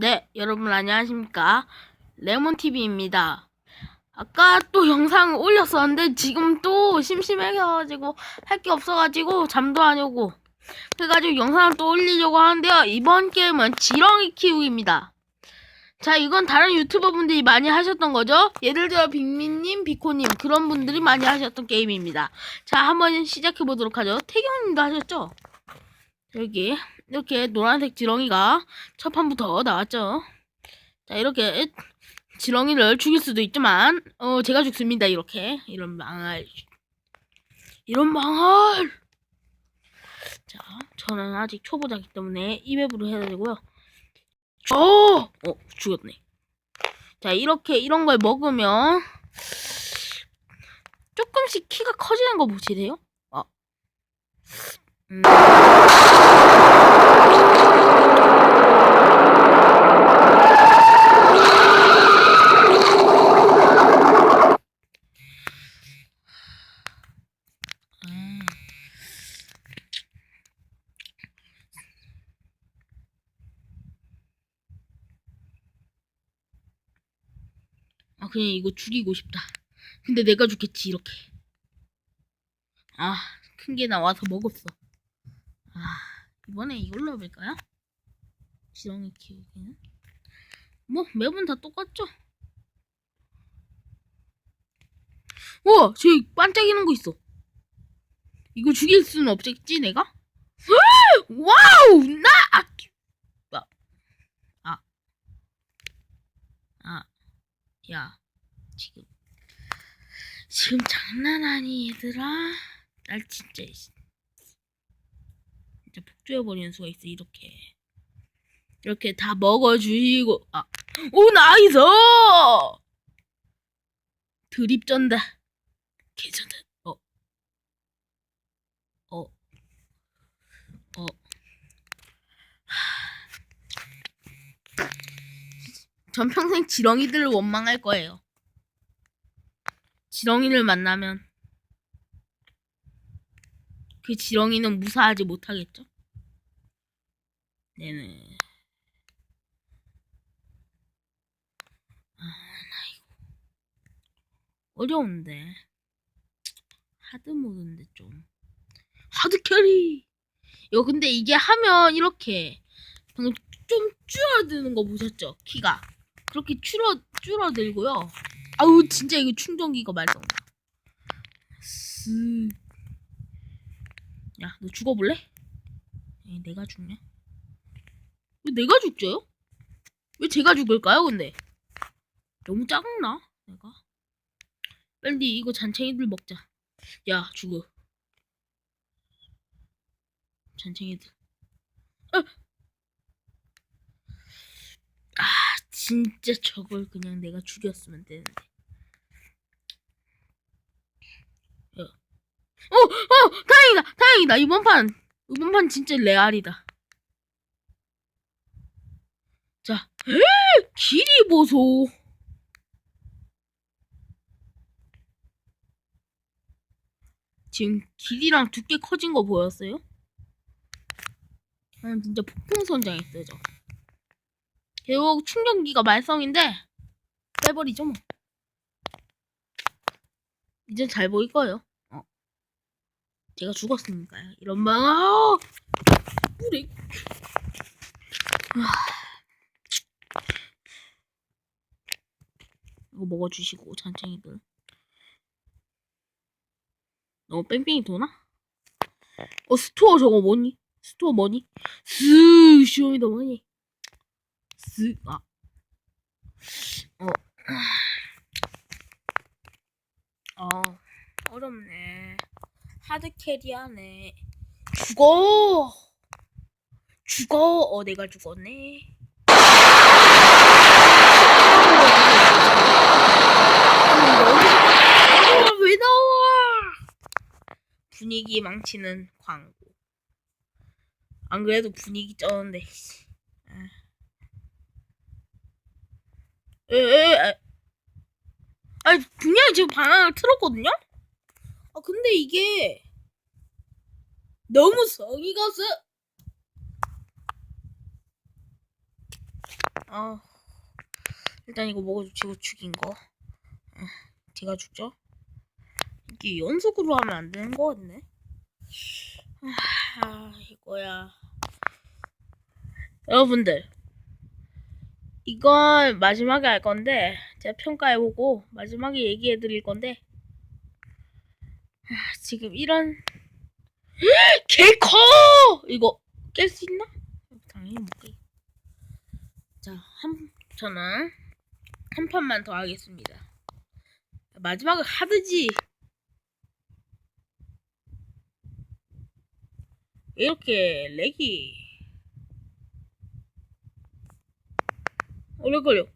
네, 여러분 안녕하십니까? 레몬TV입니다. 아까 또 영상 올렸었는데 지금 또 심심해가지고 할 게 없어가지고 잠도 안 오고 그래가지고 영상을 또 올리려고 하는데요. 이번 게임은 지렁이 키우기입니다. 자, 이건 다른 유튜버 분들이 많이 하셨던 거죠? 예를 들어 빅민님, 비코님 그런 분들이 많이 하셨던 게임입니다. 자, 한번 시작해 보도록 하죠. 태경님도 하셨죠? 여기 이렇게 노란색 지렁이가 첫 판부터 나왔죠. 자, 이렇게 지렁이를 죽일 수도 있지만, 어, 제가 죽습니다. 이렇게. 이런 망할. 이런 망할! 자, 저는 아직 초보자이기 때문에 2맵으로 해야 되고요. 저! 어, 죽였네. 자, 이렇게, 이런 걸 먹으면, 조금씩 키가 커지는 거 보시세요? 음. 아, 그냥 이거 죽이고 싶다. 근데 내가 죽겠지, 이렇게. 아, 큰 게 나와서 먹었어. 아, 이번에 이걸로 해볼까요? 지렁이 키우기는? 뭐, 매번 다 똑같죠? 우와! 저기 반짝이는 거 있어. 이거 죽일 수는 없겠지, 내가? 와우! 나! 아! 아. 아. 야. 지금. 지금 장난 아니, 얘들아? 날 진짜. 폭주해버리는 수가 있어, 이렇게. 이렇게 다 먹어주시고, 아. 오, 나이스! 드립 쩐다. 개쩐다. 어. 어. 어. 전 평생 지렁이들을 원망할 거예요. 지렁이를 만나면 그 지렁이는 무사하지 못하겠죠? 네네. 아, 나 이거 어려운데. 하드 모드인데 좀. 하드 캐리! 이거 근데 이게 하면 이렇게 방금 좀 줄어드는 거 보셨죠? 키가. 그렇게 줄어, 줄어들고요. 아우, 진짜 이거 충전기가 말썽나. 쓱. 야, 너 죽어볼래? 내가 죽냐? 왜 내가 죽죠요? 왜 제가 죽을까요, 근데? 너무 작나? 내가? 빨리 이거 잔챙이들 먹자. 야, 죽어. 잔챙이들. 아! 아, 진짜 저걸 그냥 내가 죽였으면 되는데. 야. 어, 어, 다행이다, 다행이다. 이번 판, 이번 판 진짜 레알이다. 자, 에 길이 보소. 지금 길이랑 두께 커진 거 보였어요? 아, 진짜 폭풍 선장했어요, 저. 결국 충전기가 말썽인데 빼버리죠 뭐. 이제 잘 보일 거예요. 어. 제가 죽었으니까요. 이런 망아 뿌리. 이거 먹어주시고 잔챙이들. 너무 뺑뺑이 도나? 어 스토어 저거 뭐니? 스토어 뭐니? 스 시오미더 뭐니? 스, 아. 어. 어, 어렵네. 하드 캐리하네. 죽어! 죽어! 어, 내가 죽었네. 아, 왜 나와? 분위기 망치는 광고. 안 그래도 분위기 쩌는데. 에에 아니 분명히 지금 방향을 틀었거든요? 아 근데 이게 너무 성의가 없어 아 일단 이거 먹어주고 죽인 거. 아, 제가 죽죠? 이게 연속으로 하면 안 되는 거 같네. 아 이거야. 여러분들 이건 마지막에 할 건데 제가 평가해보고 마지막에 얘기해드릴 건데 아, 지금 이런 개 커! 이거 깰 수 있나? 당연히 못 깨. 자, 한 저는 한 판만 더 하겠습니다. 마지막은 하드지. 이렇게 렉이 오래 걸려.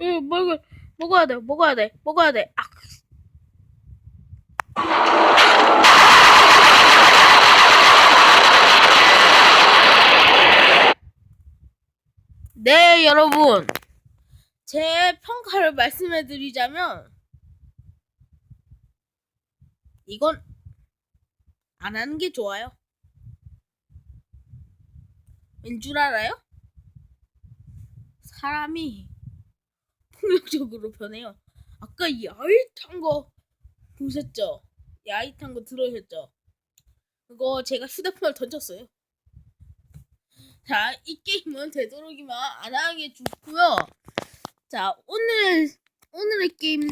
응, 먹을 먹어야 돼, 먹어야 돼, 먹어야 돼. 아. 네, 여러분. 제 평가를 말씀해 드리자면, 이건 안 하는 게 좋아요. 왠 줄 알아요? 사람이 폭력적으로 변해요. 아까 야윗한 거 보셨죠? 야윗한 거 들으셨죠? 그거 제가 휴대폰을 던졌어요. 자, 이 게임은 되도록이면 안 하는 게 좋고요. 자, 오늘 오늘의 게임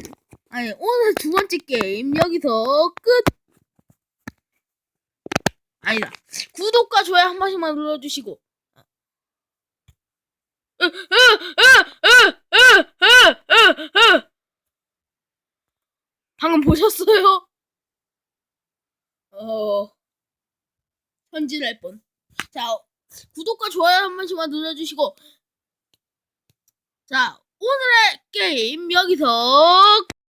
아니 오늘 두 번째 게임 여기서 끝. 아니다. 구독과 좋아요 한 번씩만 눌러주시고. 방금 보셨어요? 어, 현질할 뻔. 자, 구독과 좋아요 한 번씩만 눌러주시고. 자, 오늘의 게임 여기서